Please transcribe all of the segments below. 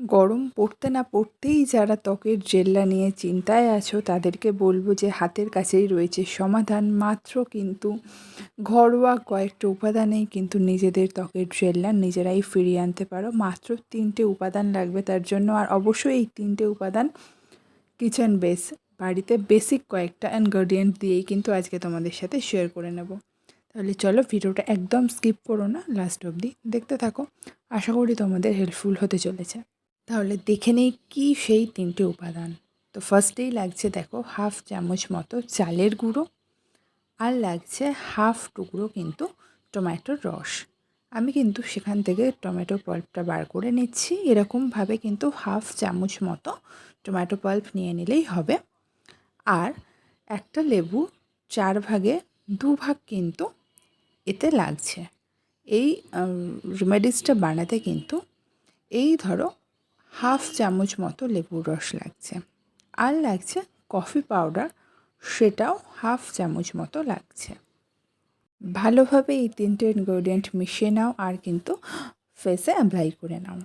গরম পড়তে না পড়তেই যারা ত্বকের জেল্লা নিয়ে চিন্তায় আছো, তাদেরকে বলব যে হাতের কাছেই রয়েছে সমাধান। মাত্র কিন্তু ঘরোয়া কয়েকটা উপাদানেই কিন্তু নিজেদের ত্বকের জেল্লা নিজেরাই ফিরিয়ে আনতে পারো। মাত্র তিনটে উপাদান লাগবে তার জন্য। আর অবশ্যই এই তিনটে উপাদান কিচেন বেস, বাড়িতে বেসিক কয়েকটা ইনগ্রেডিয়েন্ট দিয়েই কিন্তু আজকে তোমাদের সাথে শেয়ার করে নেব। তাহলে চলো ভিডিওটা একদম স্কিপ করো না, লাস্ট অবধি দেখতে থাকো। আশা করি তোমাদের হেল্পফুল হতে চলেছে। তাহলে দেখে নেই কী সেই তিনটে উপাদান। তো ফার্স্টেই লাগছে দেখো হাফ চামচ মতো চালের গুঁড়ো, আর লাগছে হাফ টুকরো কিন্তু টমেটোর রস। আমি কিন্তু সেখান থেকে টমেটো পাল্পটা বার করে নিচ্ছি। এরকমভাবে কিন্তু হাফ চামচ মতো টমেটো পাল্প নিয়ে নিলেই হবে। আর একটা লেবু চার ভাগে দু ভাগ কিন্তু এতে লাগছে। এই রেমেডিসটা বানাতে কিন্তু এই ধরো হাফ চামচ মতো লেবুর রস লাগছে। আর লাগছে কফি পাউডার, সেটাও হাফ চামচ মতো লাগছে। ভালোভাবে এই তিনটে ইনগ্রেডিয়েন্ট মিশিয়ে নাও আর কিন্তু ফেসে অ্যাপ্লাই করে নাও।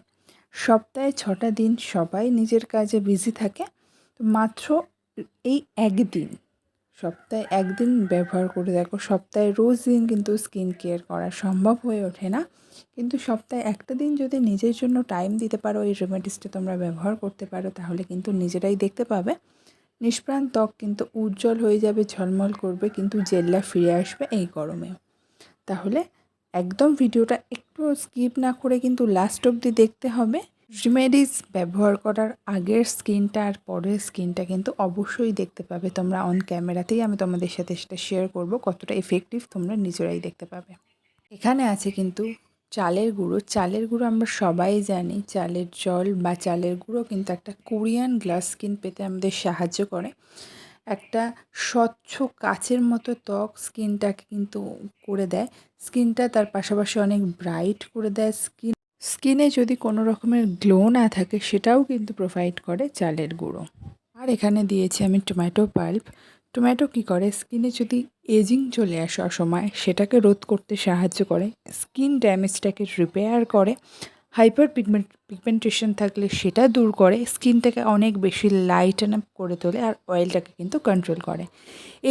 সপ্তাহে ছটা দিন সবাই নিজের কাজে বিজি থাকে তো মাত্র এই একদিন সপ্তাহে একদিন ব্যবহার করে দেখো, সপ্তাহে রোজ দিন কিন্তু স্কিন কেয়ার করা সম্ভব হয়ে ওঠে না। কিন্তু সপ্তাহে একটা দিন যদি নিজের জন্য টাইম দিতে পারো, এই রেমেডিসটা তোমরা ব্যবহার করতে পারো, তাহলে কিন্তু নিজেরাই দেখতে পাবে। নিষ্প্রাণ ত্বক কিন্তু উজ্জ্বল হয়ে যাবে, ঝলমল করবে, কিন্তু জেল্লা ফিরে আসবে এই গরমে। তাহলে একদম ভিডিওটা একটু স্কিপ না করে কিন্তু লাস্ট অবধি দেখতে হবে। রিমেডিস ব্যবহার করার আগের স্কিনটা আর পরের স্কিনটা কিন্তু অবশ্যই দেখতে পাবে। তোমরা অন ক্যামেরাতেই আমি তোমাদের সাথে সেটা শেয়ার করব, কতটা এফেক্টিভ তোমরা নিজেরাই দেখতে পাবে। এখানে আছে কিন্তু চালের গুঁড়ো। চালের গুঁড়ো আমরা সবাই জানি, চালের জল বা চালের গুঁড়ো কিন্তু একটা কোরিয়ান গ্লাস স্কিন পেতে আমাদের সাহায্য করে। একটা স্বচ্ছ কাচের মতো ত্বক স্কিনটাকে কিন্তু করে দেয়। স্কিনটা তার পাশাপাশি অনেক ব্রাইট করে দেয়। স্কিন স্কিনে যদি কোনো রকমের গ্লো না থাকে, সেটাও কিন্তু প্রোভাইড করে চালের গুঁড়ো। আর এখানে দিয়েছি আমি টমেটো পাল্প টমেটো কী করে? স্কিনে যদি এজিং চলে আসে অসময় সেটাকে রোধ করতে সাহায্য করে। স্কিন ড্যামেজটাকে রিপেয়ার করে। হাইপার পিগমেন্ট পিগমেন্টেশন থাকলে সেটা দূর করে স্কিনটাকে অনেক বেশি লাইটেন আপ করে তোলে আর অয়েলটাকে কিন্তু কন্ট্রোল করে।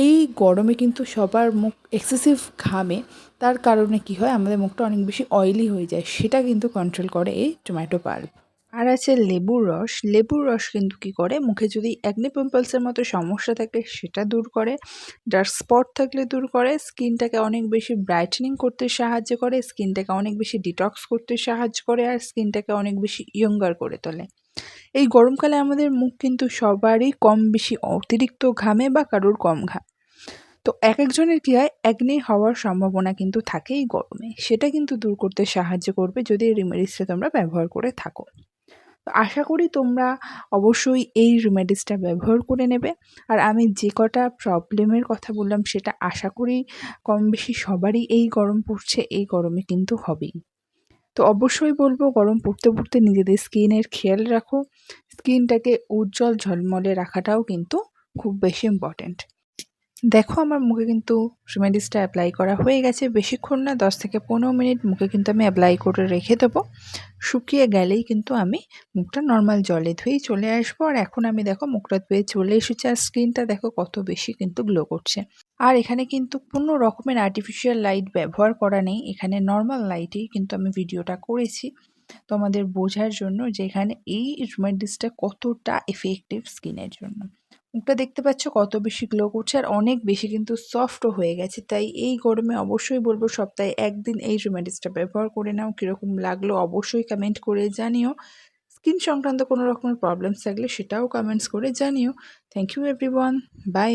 এই গরমে কিন্তু সবার মুখ এক্সেসিভ ঘামে, তার কারণে কি হয়? আমাদের মুখটা অনেক বেশি অয়েলি হয়ে যায়, সেটা কিন্তু কন্ট্রোল করে এই টমেটো পাল্প আর আছে লেবুর রস। লেবুর রস কিন্তু কী করে? মুখে যদি অ্যাকনে পিম্পলসের মতো সমস্যা থাকে সেটা দূর করে। ডার্ক স্পট থাকলে দূর করে। স্কিনটাকে অনেক বেশি ব্রাইটেনিং করতে সাহায্য করে। স্কিনটাকে অনেক বেশি ডিটক্স করতে সাহায্য করে আর স্কিনটাকে অনেক বেশি ইয়ঙ্গার করে তোলে। এই গরমকালে আমাদের মুখ কিন্তু সবারই কম বেশি অতিরিক্ত ঘামে বা কারোর কম ঘাম তো এক একজনের কী হয়? অ্যাকনে হওয়ার সম্ভাবনা কিন্তু থাকে এই গরমে। সেটা কিন্তু দূর করতে সাহায্য করবে যদি রেমেডিসটা তোমরা ব্যবহার করে থাকো। আশা করি তোমরা অবশ্যই এই রেমেডিসটা ব্যবহার করে নেবে। আর আমি যে কটা প্রবলেমের কথা বললাম, সেটা আশা করি কম বেশি সবারই এই গরম পড়ছে, এই গরমে কিন্তু হবেই। তো অবশ্যই বলব, গরম পড়তে পড়তে নিজেদের স্কিনের খেয়াল রাখো। স্কিনটাকে উজ্জ্বল ঝলমলে রাখাটাও কিন্তু খুব বেশি ইম্পর্ট্যান্ট দেখো আমার মুখে কিন্তু রেমেডিসটা অ্যাপ্লাই করা হয়ে গেছে। বেশিক্ষণ না, দশ থেকে পনেরো মিনিট মুখে কিন্তু আমি অ্যাপ্লাই করে রেখে দেবো। শুকিয়ে গেলেই কিন্তু আমি মুখটা নর্মাল জলে ধুয়েই চলে আসব। আর এখন আমি দেখো মুখটা ধুয়ে চলে এসেছি আর স্কিনটা দেখো কত বেশি কিন্তু গ্লো করছে। আর এখানে কিন্তু কোনো রকমের আর্টিফিশিয়াল লাইট ব্যবহার করা নেই। এখানে নর্মাল লাইটেই কিন্তু আমি ভিডিওটা করেছি। তোমাদের বোঝার জন্য যে এখানে এই রেমেডিসটা কতটা এফেক্টিভ স্কিনের জন্য। মুখটা দেখতে পাচ্ছ কত বেশি গ্লো করছে আর অনেক বেশি কিন্তু সফটও হয়ে গেছে। তাই এই গরমে অবশ্যই বলব সপ্তাহে একদিন এই রেমেডিসটা ব্যবহার করে নাও। কীরকম লাগল অবশ্যই কমেন্ট করে জানিও। স্কিন সংক্রান্ত কোনো রকমের প্রবলেমস থাকলে সেটাও কমেন্টস করে জানিও। Thank you everyone bye